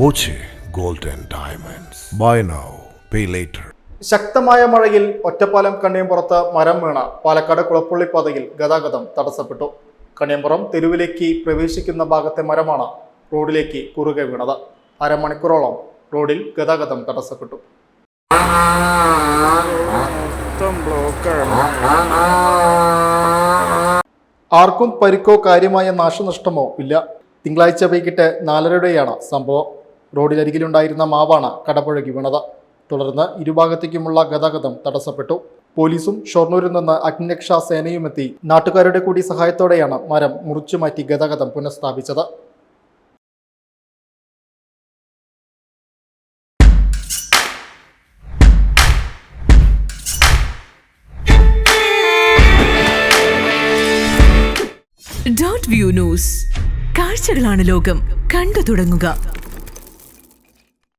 Boche golden diamonds buy now pay later ശക്തമായ മഴയിൽ ഒറ്റപ്പാലം കണ്ണിയമ്പുറത്ത് മരം വീണ പാലക്കാട് കുളപ്പള്ളി പാതയിൽ ഗതാഗതം തടസ്സപ്പെട്ടു. കണ്ണിയമ്പുറം തെരുവിലേക്ക് പ്രവേശിക്കുന്ന ഭാഗത്തെ മരമാണ് റോഡിലേക്ക് കുറുകെ വീണത്. അരമണിക്കൂറോളം റോഡിൽ ഗതാഗതം തടസ്സപ്പെട്ടു. ആർക്കും പരിക്കോ കാര്യമായ നാശനഷ്ടമോ ഇല്ല. തിങ്കളാഴ്ച വൈകിട്ട് നാലരയുടെയാണ് സംഭവം. റോഡിനരികിലുണ്ടായിരുന്ന മാവാണ് കടപുഴകി വീണത്. തുടർന്ന് ഇരുഭാഗത്തേക്കുമുള്ള ഗതാഗതം തടസ്സപ്പെട്ടു. പോലീസും ഷൊർണൂരിൽ നിന്ന് അഗ്നിരക്ഷാ സേനയുമെത്തി. നാട്ടുകാരുടെ കൂടി സഹായത്തോടെയാണ് മരം മുറിച്ചുമാറ്റി ഗതാഗതം പുനഃസ്ഥാപിച്ചത്. ഡോട്ട് വ്യൂ ന്യൂസ് കാഴ്ചകളാണ് ലോകം. കണ്ടു തുടങ്ങുക.